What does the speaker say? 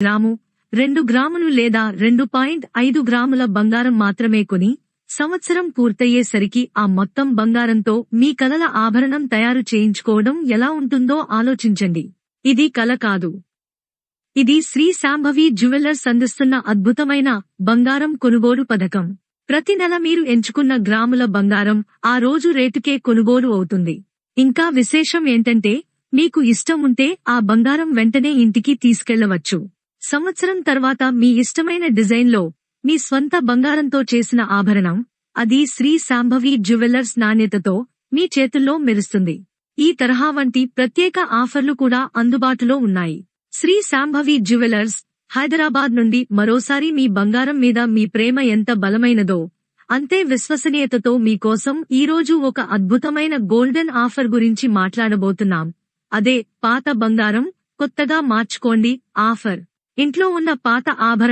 Gram రెండు గ్రాములు లేదా రెండు పాయింట్ ఐదు గ్రాముల బంగారం మాత్రమే కొని సంవత్సరం పూర్తయ్యేసరికి ఆ మొత్తం బంగారంతో మీ కలల ఆభరణం తయారు చేయించుకోవడం ఎలా ఉంటుందో ఆలోచించండి. ఇది కల కాదు. ఇది శ్రీ శాంభవి జ్యువెలర్స్ అందిస్తున్న అద్భుతమైన బంగారం కొనుగోలు పథకం. ప్రతి నెల మీరు ఎంచుకున్న గ్రాముల బంగారం ఆ రోజు రేటుకే కొనుగోలు అవుతుంది. ఇంకా విశేషం ఏంటంటే మీకు ఇష్టం ఉంటే ఆ బంగారం వెంటనే ఇంటికి తీసుకెళ్ళవచ్చు. సంవత్సరం తర్వాత మీ ఇష్టమైన డిజైన్లో మీ స్వంత బంగారంతో చేసిన ఆభరణం అది శ్రీ శాంభవి జ్యువెలర్స్ నాణ్యతతో మీ చేతుల్లో మెరుస్తుంది. ఈ తరహా వంటి ప్రత్యేక ఆఫర్లు కూడా అందుబాటులో ఉన్నాయి. శ్రీ శాంభవి జ్యువెలర్స్ హైదరాబాద్ నుండి మరోసారి మీ బంగారం మీద మీ ప్రేమ ఎంత బలమైనదో అంతే విశ్వసనీయతతో మీకోసం ఈరోజు ఒక అద్భుతమైన గోల్డెన్ ఆఫర్ గురించి మాట్లాడబోతున్నాం. అదే పాత బంగారం కొత్తగా మార్చుకోండి ఆఫర్. ఇంట్లో ఉన్న పాత ఆభరణ